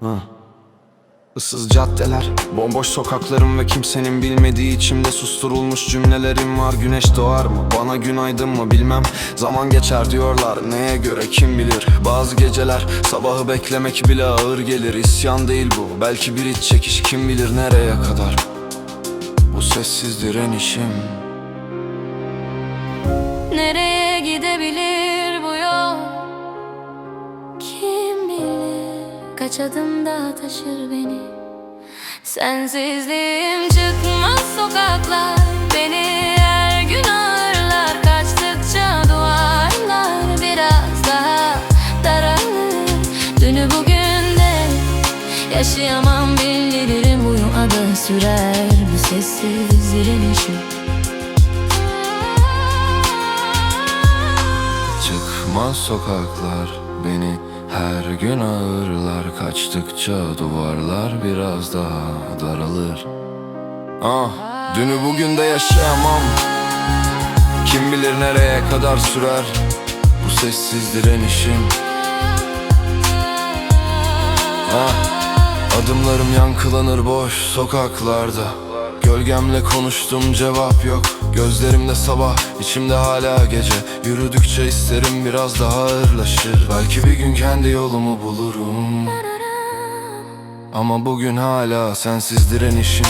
Ha. Issız caddeler, bomboş sokaklarım ve kimsenin bilmediği içimde susturulmuş cümlelerim var. Güneş doğar mı, bana günaydın mı bilmem. Zaman geçer diyorlar, neye göre kim bilir? Bazı geceler, sabahı beklemek bile ağır gelir. İsyan değil bu, belki bir iç çekiş kim bilir nereye kadar. Bu sessiz direnişim kaç adım daha taşır beni. Sensizliğim çıkmaz sokaklar. Beni her gün ağırlar. Kaçtıkça duvarlar biraz daha daralır. Dünü bugün de yaşayamam. Bilirim Boyu ada sürer. Bu sessiz direnişim. Çıkmaz sokaklar beni her gün ağırlar Kaçtıkça duvarlar biraz daha daralır. Ah dünü bugün de yaşayamam. Kim bilir nereye kadar sürer Bu sessiz direnişim. Ah Adımlarım yankılanır boş sokaklarda Gölgemle konuştum cevap yok. Gözlerimde sabah içimde hala gece. Yürüdükçe isterim biraz daha ağırlaşır. Belki bir gün kendi yolumu bulurum. Ama bugün hala sensiz direnişim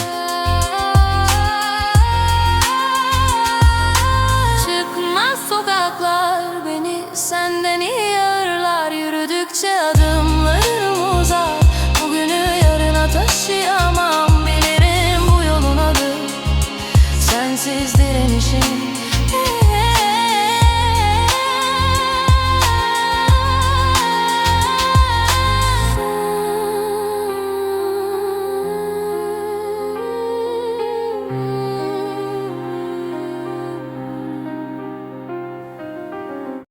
wishing